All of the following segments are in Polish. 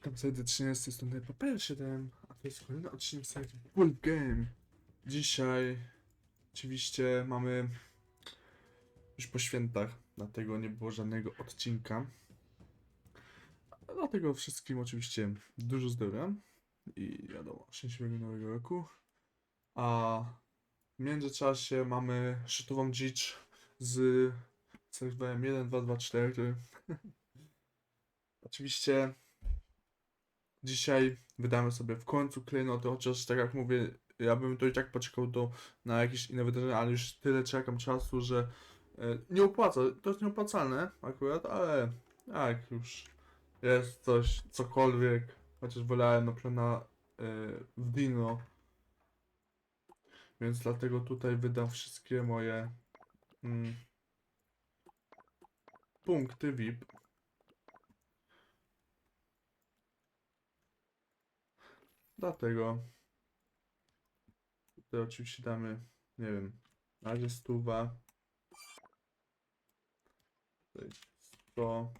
Witam serdecznie, z tej strony Papel 7, a to jest kolejny odcinek serii Wolf Game. Dzisiaj oczywiście mamy już po świętach, dlatego nie było żadnego odcinka. Dlatego wszystkim oczywiście dużo zdrowia i wiadomo, szczęśliwego nowego roku. A w międzyczasie mamy szczytową dzicz z serwerem 1, 2, 2, 4. Oczywiście dzisiaj wydamy sobie w końcu klejnoty, chociaż tak jak mówię, ja bym to i tak poczekał do, na jakieś inne wydarzenia, ale już tyle czekam czasu, że e, nie opłaca, to jest nieopłacalne akurat, ale jak już jest coś, cokolwiek, chociaż wolałem na przykład na, e, w Dino, więc dlatego tutaj wydam wszystkie moje mm, punkty VIP. Dlatego tutaj oczywiście damy, nie wiem, na razie stuwa. Tutaj 100.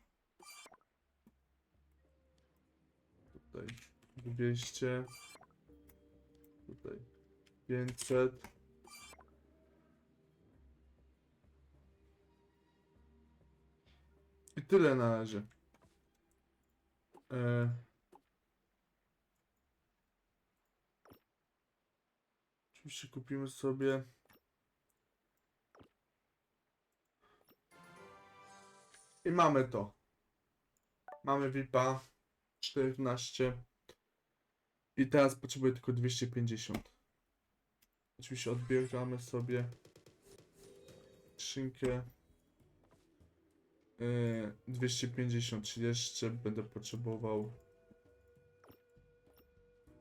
Tutaj 200. Tutaj 500. I tyle na razie. E, Oczywiście kupimy sobie. I mamy to. Mamy VIPa 14. I teraz potrzebuję tylko 250. Oczywiście odbieramy sobie skrzynkę. Yy, 250 jeszcze będę potrzebował.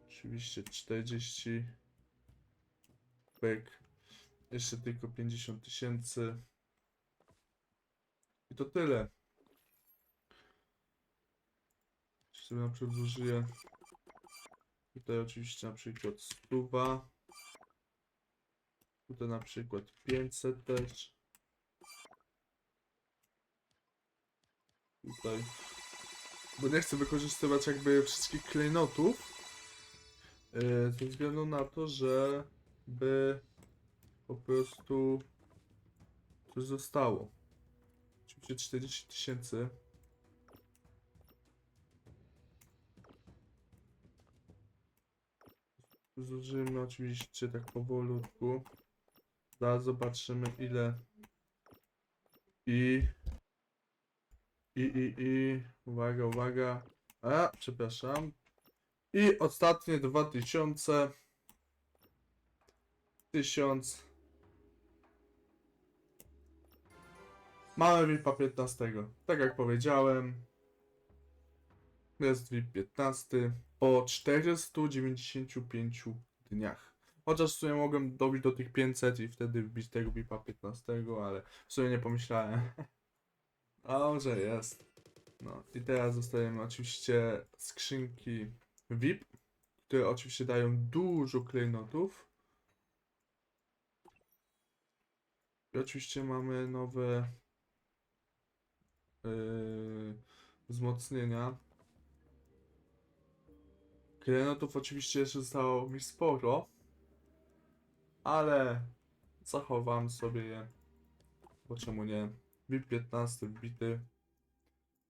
Oczywiście 40 pek. Jeszcze tylko 50 tysięcy. I to tyle. Jeszcze na przykład zużyję. Tutaj oczywiście na przykład stuwa. Tutaj na przykład 500 też. Tutaj. Bo nie chcę wykorzystywać jakby wszystkich klejnotów. Yy, ze względu na to, że by po prostu coś zostało. Oczywiście 40 tysięcy. Zużymy oczywiście tak powolutku. Zaraz zobaczymy ile i i i i uwaga, uwaga. A, przepraszam. I ostatnie 2000 1000 Mamy VIP 15. Tak jak powiedziałem. Jest VIP 15 po 495 dniach. Chociaż w sumie mogłem dobić do tych 500 i wtedy wbić tego VIPa 15, ale w sumie nie pomyślałem. Dobrze, jest. No i teraz dostajemy oczywiście skrzynki VIP, które oczywiście dają dużo klejnotów. I oczywiście mamy nowe yy, wzmocnienia. Klejnotów oczywiście jeszcze zostało mi sporo, ale zachowam sobie je, bo czemu nie. VIP 15 wbity.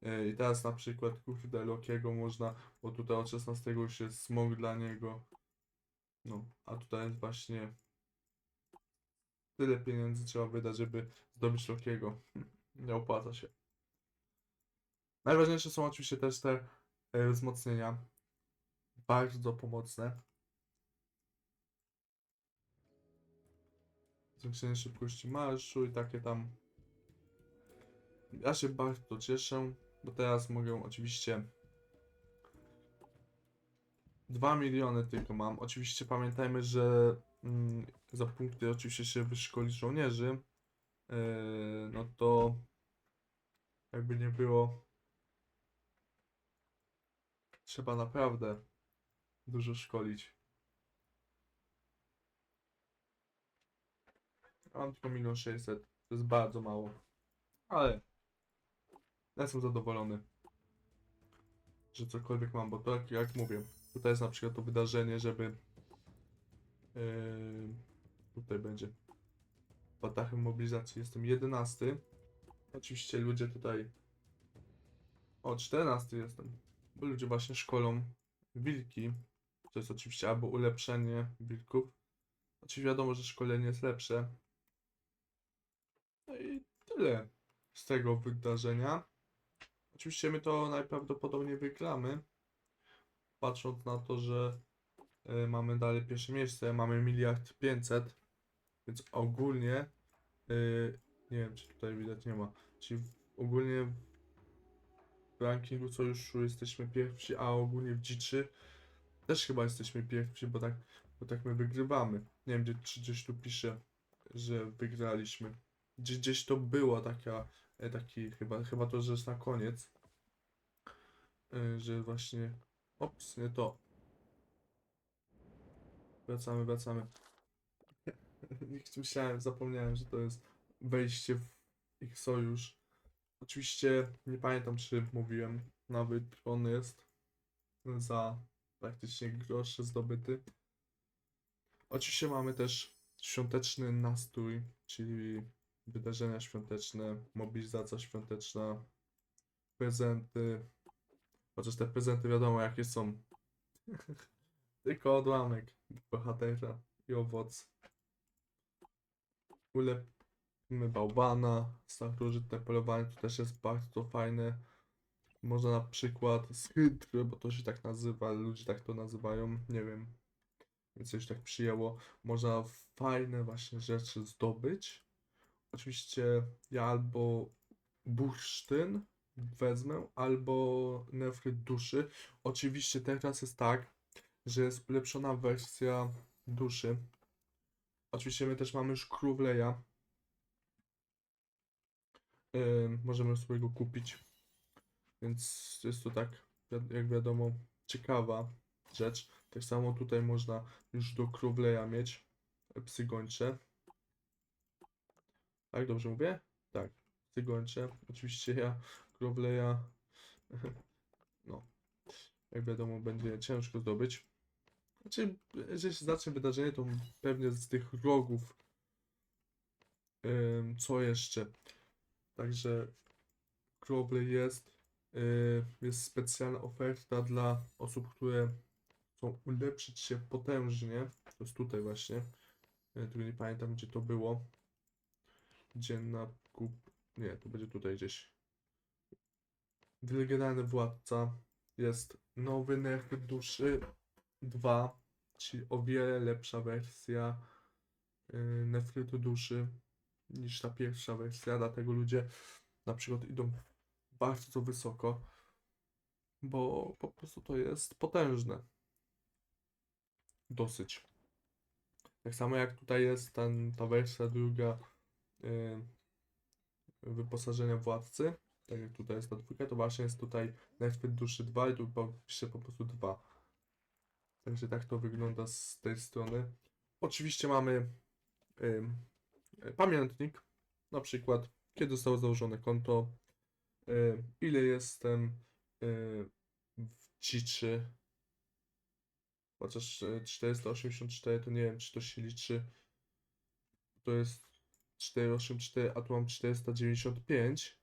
Yy, I teraz na przykład kurde Lokiego można, bo tutaj od 16 już jest smog dla niego. No, a tutaj jest właśnie tyle pieniędzy trzeba wydać, żeby zdobyć Lokiego. Nie opłaca się. Najważniejsze są oczywiście też te e, wzmocnienia. Bardzo pomocne. Zwiększenie szybkości marszu i takie tam. Ja się bardzo cieszę, bo teraz mogę oczywiście 2 miliony tylko mam. Oczywiście pamiętajmy, że mm, za punkty oczywiście się wyszkoli żołnierzy. Yy, no to jakby nie było trzeba naprawdę dużo szkolić. Mam tylko 1 600. To jest bardzo mało. Ale jestem zadowolony. że cokolwiek mam, bo tak jak mówię, tutaj jest na przykład to wydarzenie, żeby yy, tutaj będzie Batachem mobilizacji, jestem 11. Oczywiście ludzie tutaj o 14 jestem, bo ludzie właśnie szkolą wilki, to jest oczywiście albo ulepszenie wilków, oczywiście wiadomo, że szkolenie jest lepsze. No i tyle z tego wydarzenia. Oczywiście my to najprawdopodobniej wygramy. Patrząc na to, że y, mamy dalej pierwsze miejsce, mamy miliard 500, więc ogólnie y, nie wiem, czy tutaj widać nie ma. Czyli ogólnie w rankingu sojuszu jesteśmy pierwsi, a ogólnie w dziczy też chyba jesteśmy pierwsi, bo tak, bo tak my wygrywamy. Nie wiem, gdzie, czy gdzieś tu pisze, że wygraliśmy. Gdzieś, gdzieś to było taka, e, taki chyba, chyba to, że jest na koniec. E, Że właśnie, ops, nie to. Wracamy, wracamy. Myślałem, zapomniałem, że to jest wejście w ich sojusz. Oczywiście nie pamiętam, czy mówiłem, nawet on jest za praktycznie grosz zdobyty. Oczywiście mamy też świąteczny nastrój, czyli wydarzenia świąteczne, mobilizacja świąteczna, prezenty. Chociaż te prezenty wiadomo jakie są. Tylko odłamek bohatera i owoc. Ulepimy bałwana, starożytne polowanie to też jest bardzo fajne. Można na przykład z hydry, bo to się tak nazywa, ludzie tak to nazywają, nie wiem. Więc coś tak przyjęło. Można fajne właśnie rzeczy zdobyć. Oczywiście ja albo bursztyn wezmę, albo nefryt duszy. Oczywiście teraz jest tak, że jest ulepszona wersja duszy. Oczywiście my też mamy już Krówleja. Yy, możemy sobie go kupić. Więc jest to tak, jak wiadomo, ciekawa rzecz. Tak samo tutaj można już do Krówleja mieć psy gończe. Tak, dobrze mówię? Tak, psy gończe. Oczywiście ja Krówleja, no, jak wiadomo, będzie ciężko zdobyć. Znaczy, jeżeli się zacznie wydarzenie, to pewnie z tych rogów. Ym, co jeszcze? Także Crowley jest. Jest specjalna oferta dla osób, które chcą ulepszyć się potężnie. To jest tutaj właśnie. Yy, tu nie pamiętam gdzie to było. Gdzie na kup... Nie, to będzie tutaj gdzieś. Legendarny władca. Jest nowy nerw duszy 2, czyli o wiele lepsza wersja yy, nefrytu duszy niż ta pierwsza wersja, dlatego ludzie na przykład idą bardzo wysoko, bo po prostu to jest potężne. Dosyć. Tak samo jak tutaj jest ten, ta wersja druga yy, wyposażenia władcy, tak jak tutaj jest ta dwójka, to właśnie jest tutaj nefryt duszy 2 i tu pisze po prostu 2. Także tak to wygląda z tej strony. Oczywiście mamy ym, y, pamiętnik, na przykład kiedy zostało założone konto, y, ile jestem y, w dziczy. Chociaż y, 484 to nie wiem, czy to się liczy. To jest 484, a tu mam 495.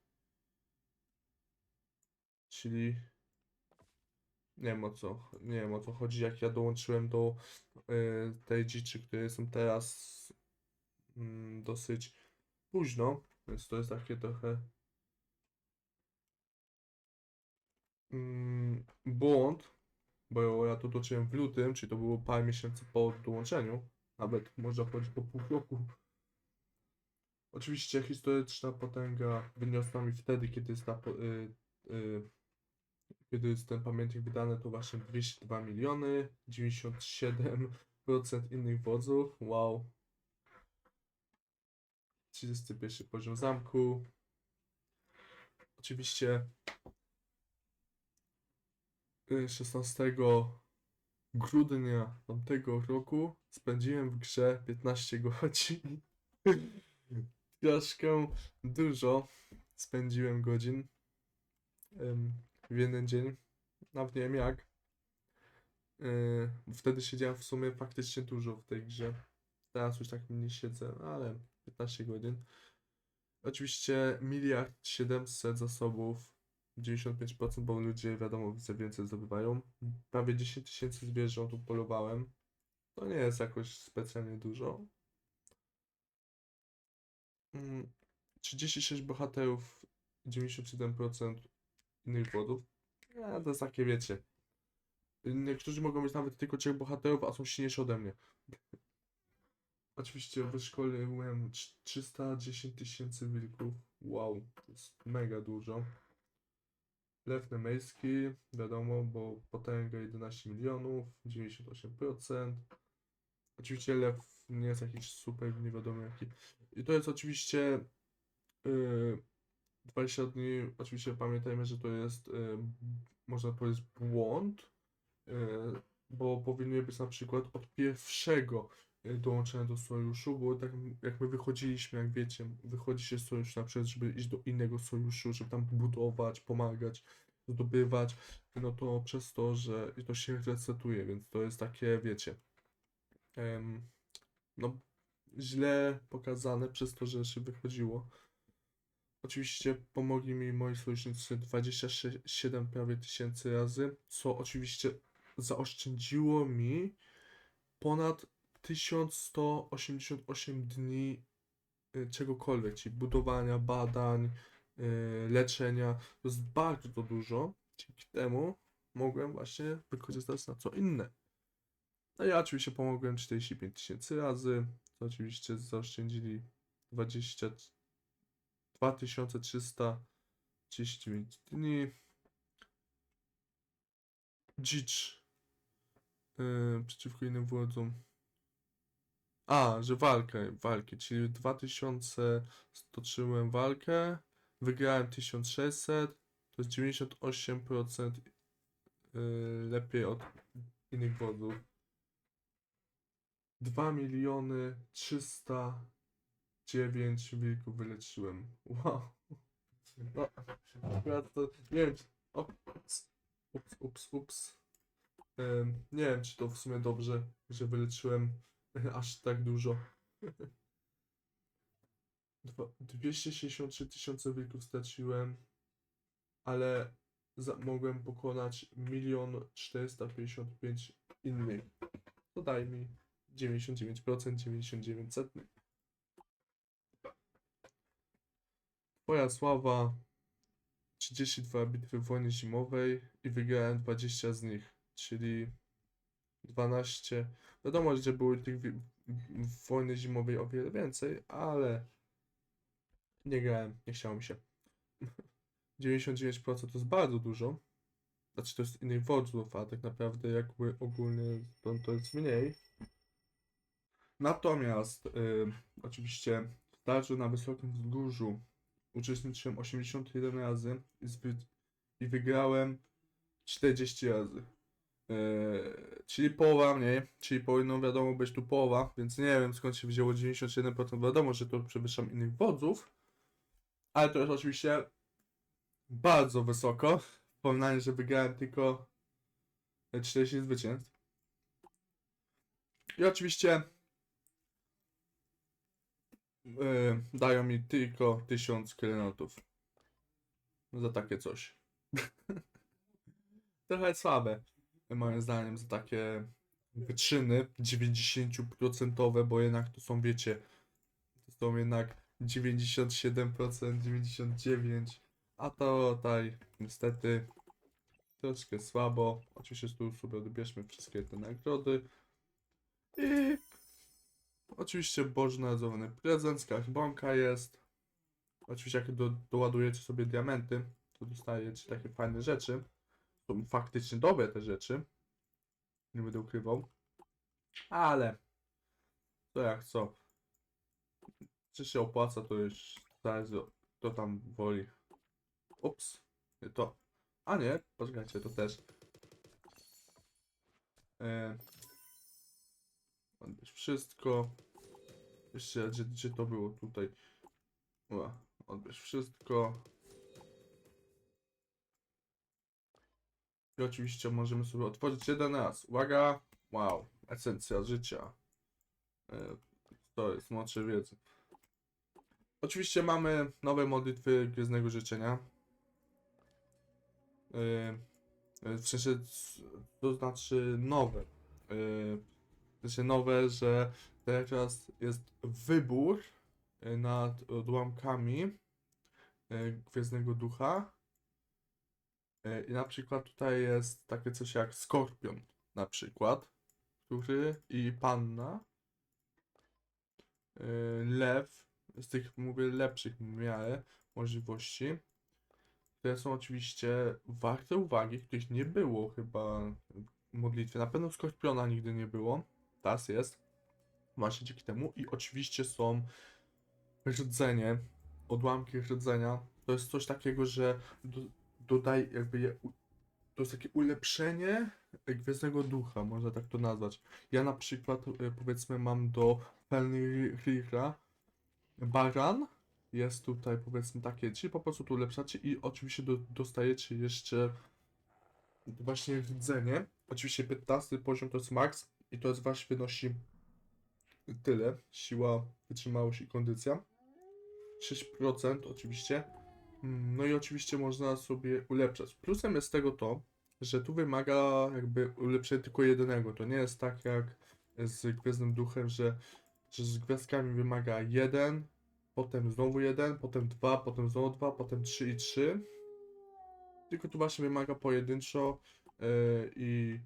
Czyli nie wiem o co, nie wiem o co chodzi, jak ja dołączyłem do y, tej dziczy, której jestem teraz mm, dosyć późno, więc to jest takie trochę mm, błąd, bo ja to dołączyłem w lutym, czyli to było parę miesięcy po dołączeniu, nawet można powiedzieć po pół roku. Oczywiście historyczna potęga wyniosła mi wtedy, kiedy jest ta, y, y, kiedy jest ten pamiętnik wydany, to właśnie 202 miliony, 97% innych wodzów, wow. 31 poziom zamku. Oczywiście y, 16 grudnia tamtego roku spędziłem w grze 15 godzin. Troszkę dużo spędziłem godzin em, w jeden dzień. Nawet nie wiem jak. Yy, wtedy siedziałem w sumie faktycznie dużo w tej grze. Teraz już tak nie siedzę, ale 15 godzin. Oczywiście miliard 700 zasobów, 95%, bo ludzie wiadomo widzę więcej zdobywają. Prawie 10 tysięcy zwierząt upolowałem. To nie jest jakoś specjalnie dużo. Mm, 36 bohaterów, 97% innych wodów. Ja, to jest takie wiecie. Niektórzy mogą mieć nawet tylko trzech bohaterów, a są silniejsi ode mnie. Oczywiście wyszkoliłem trz- 310 tysięcy wilków. Wow, to jest mega dużo. Lew nemejski, wiadomo, bo potęga 11 milionów, 98%. Oczywiście lew nie jest jakiś super, nie wiadomo jaki. I to jest oczywiście yy, 20 dni, oczywiście pamiętajmy, że to jest, yy, można powiedzieć, błąd, yy, bo powinny być na przykład od pierwszego yy, dołączenia do sojuszu, bo tak jak my wychodziliśmy, jak wiecie, wychodzi się z sojuszu na przykład, żeby iść do innego sojuszu, żeby tam budować, pomagać, zdobywać, no to przez to, że to się resetuje, więc to jest takie, wiecie, no źle pokazane przez to, że się wychodziło. Oczywiście pomogli mi moi sojusznicy 27 prawie tysięcy razy, co oczywiście zaoszczędziło mi ponad 1188 dni y, czegokolwiek, czyli budowania, badań, y, leczenia. To jest bardzo dużo. Dzięki temu mogłem właśnie wykorzystać na co inne. No ja oczywiście pomogłem 45 tysięcy razy, co oczywiście zaoszczędzili 20 2339 dni. Dzicz yy, przeciwko innym władzom. A, że walkę, walki, czyli 2000 stoczyłem walkę, wygrałem 1600, to jest 98% yy, lepiej od innych wodzów. 2 miliony 309 wilków wyleczyłem. Wow. No, akurat to nie wiem, czy... o, Ups, ups, ups. Em, nie wiem, czy to w sumie dobrze, że wyleczyłem aż tak dużo. Dwa- 263 tysiące wilków straciłem, ale za, mogłem pokonać 1 455 innych. To daj mi 99%, 99 setnych. Twoja sława 32 bitwy w wojnie zimowej i wygrałem 20 z nich, czyli 12. Wiadomo, że były tych w wojny zimowej o wiele więcej, ale nie grałem, nie chciało mi się. 99% to jest bardzo dużo. Znaczy to jest innych wodzów, a tak naprawdę jakby ogólnie to, to jest mniej. Natomiast y, oczywiście w starciu na Wysokim Wzgórzu uczestniczyłem 81 razy i, zwy- i wygrałem 40 razy. Yy, czyli połowa mniej, czyli powinno wiadomo być tu połowa, więc nie wiem skąd się wzięło 97%. Wiadomo, że to przewyższam innych wodzów, ale to jest oczywiście bardzo wysoko. W porównaniu, że wygrałem tylko 40 zwycięstw. I oczywiście yy, dają mi tylko 1000 klenotów za takie coś. Trochę słabe, moim zdaniem, za takie wyczyny 90%, bo jednak to są, wiecie, to są jednak 97%, 99%, a to tutaj niestety troszkę słabo. Oczywiście tu sobie odbierzmy wszystkie te nagrody. I oczywiście bożonarodzony prezent, skarbonka jest. Oczywiście jak do, doładujecie sobie diamenty, to dostajecie takie fajne rzeczy. Są faktycznie dobre te rzeczy. Nie będę ukrywał. Ale to jak co. Czy się opłaca, to już zależy, kto tam woli. Ups, nie to. A nie, poczekajcie, to też. E, odbierz wszystko. Jeszcze, gdzie, gdzie to było tutaj? O, odbierz wszystko. I oczywiście możemy sobie otworzyć jeden raz. Uwaga! Wow, esencja życia. E, To jest młodsze wiedzy. Oczywiście mamy nowe modlitwy Gwiezdnego Życzenia. E, e, W sensie, to znaczy nowe. Sensie nowe, że teraz jest wybór e, nad odłamkami e, Gwiezdnego Ducha. E, I na przykład tutaj jest takie coś jak Skorpion, na przykład, który i Panna, Lew, z tych, mówię, lepszych w miarę możliwości, które są oczywiście warte uwagi, których nie było chyba w modlitwie. Na pewno Skorpiona nigdy nie było, teraz jest, właśnie dzięki temu. I oczywiście są rdzenie, odłamki rdzenia. To jest coś takiego, że do, dodaj jakby je, to jest takie ulepszenie Gwiezdnego Ducha, można tak to nazwać. Ja na przykład e, powiedzmy mam do Fenrira Baran, jest tutaj powiedzmy takie, czyli po prostu tu ulepszacie i oczywiście do, dostajecie jeszcze właśnie rdzenie. Oczywiście 15 poziom to jest max i to jest wasz wynosi tyle, siła, wytrzymałość i kondycja. 6% oczywiście. No i oczywiście można sobie ulepszać. Plusem jest tego to, że tu wymaga jakby ulepszenia tylko jednego. To nie jest tak jak z Gwiezdnym Duchem, że, że z gwiazdkami wymaga jeden, potem znowu jeden, potem dwa, potem znowu dwa, potem trzy i trzy. Tylko tu właśnie wymaga pojedynczo yy, i,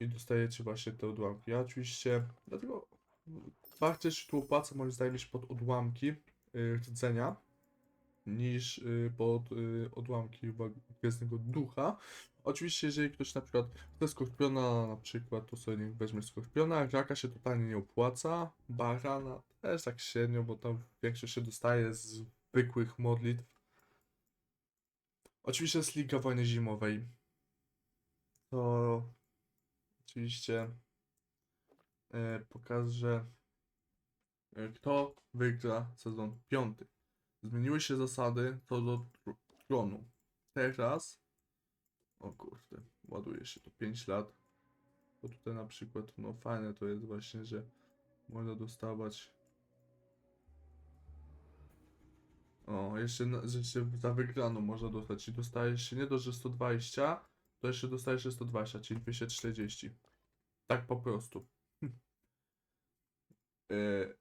i dostajecie właśnie te odłamki. Ja oczywiście, dlatego bardziej się tu opłaca moim zdaniem pod odłamki yy, rdzenia niż y, pod y, odłamki Gwiezdnego Ducha. Oczywiście, jeżeli ktoś na przykład chce Skorpiona na przykład, to sobie niech weźmie Skorpiona, Raka się totalnie nie opłaca, Barana też tak średnio, bo tam większość się dostaje z zwykłych modlitw. Oczywiście jest Liga Wojny Zimowej. To oczywiście e, pokaże e, kto wygra sezon piąty. Zmieniły się zasady co do tr- tronu. Teraz, o kurde, ładuje się to 5 lat. Bo tutaj na przykład, no fajne to jest właśnie, że można dostawać. O, jeszcze, się za wygraną można dostać. I dostajesz nie do, że 120, to jeszcze dostajesz się 120, czyli 240. Tak po prostu. E,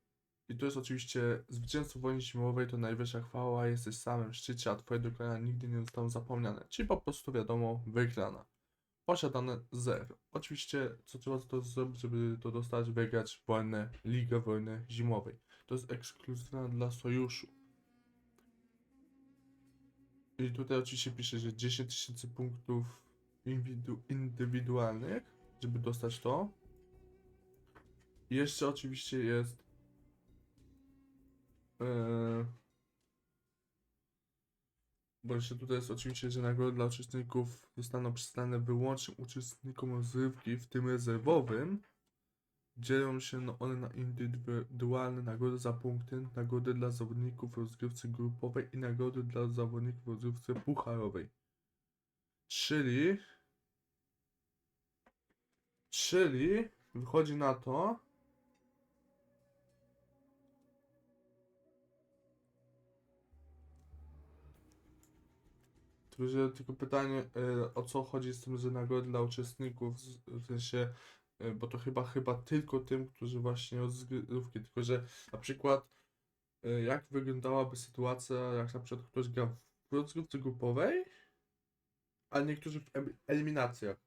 i to jest oczywiście zwycięstwo wojny zimowej to najwyższa chwała, jesteś w samym szczycie, a twoje dokonania nigdy nie zostaną zapomniane. Czyli po prostu wiadomo, wygrana. Posiadane zero. Oczywiście, co trzeba to zrobić, żeby to dostać, wygrać wojnę, Ligę Wojny Zimowej. To jest ekskluzywne dla sojuszu. I tutaj oczywiście pisze, że 10 tysięcy punktów inwidu- indywidualnych, żeby dostać to. Jeszcze oczywiście jest Eee, Bo jeszcze tutaj jest oczywiście, że nagrody dla uczestników zostaną przyznane wyłącznie uczestnikom rozrywki, w tym rezerwowym. Dzielą się no one na indywidualne nagrody za punkty, nagrody dla zawodników w rozgrywce grupowej i nagrody dla zawodników w rozgrywce pucharowej. Czyli... Czyli wychodzi na to, Tylko, pytanie, e, o co chodzi z tym, że nagrody dla uczestników, z- w sensie, e, bo to chyba, chyba tylko tym, którzy właśnie rozgrywki, tylko że na przykład, e, jak wyglądałaby sytuacja, jak na przykład ktoś gra w rozgrywce grupowej, a niektórzy w eliminacjach,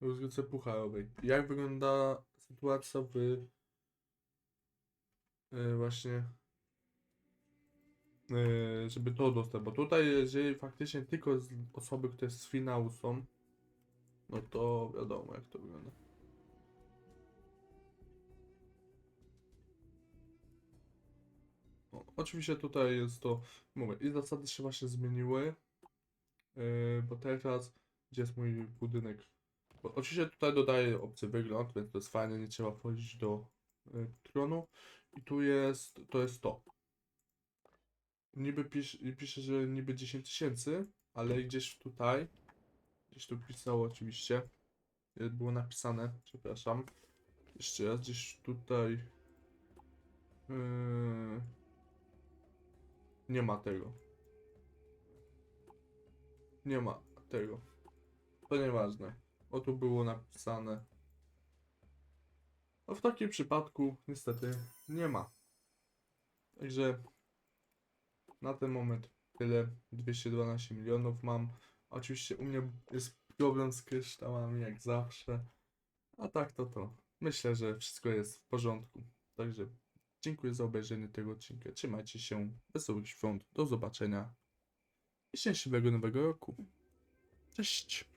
rozgrywce pucharowej. Jak wygląda sytuacja w e, właśnie Yy, żeby to dostać, bo tutaj jeżeli faktycznie tylko osoby, które z finału są, no to wiadomo jak to wygląda. Oczywiście tutaj jest to, mówię, i zasady się właśnie zmieniły, yy, bo teraz, gdzie jest mój budynek? Bo oczywiście tutaj dodaję opcję wygląd, więc to jest fajne, nie trzeba wchodzić do yy, tronu. I tu jest, to jest to. Niby pisz, pisze, że niby 10 tysięcy, ale gdzieś tutaj Gdzieś tu pisało oczywiście. Y, Było napisane, przepraszam. Jeszcze raz gdzieś tutaj. Yy... Nie ma tego. Nie ma tego. To nieważne. O tu było napisane. A w takim przypadku niestety nie ma. Także na ten moment tyle. 212 milionów mam. Oczywiście u mnie jest problem z kryształami jak zawsze. A tak to to. Myślę, że wszystko jest w porządku. Także dziękuję za obejrzenie tego odcinka. Trzymajcie się. Wesołych świąt. Do zobaczenia. I szczęśliwego nowego roku. Cześć.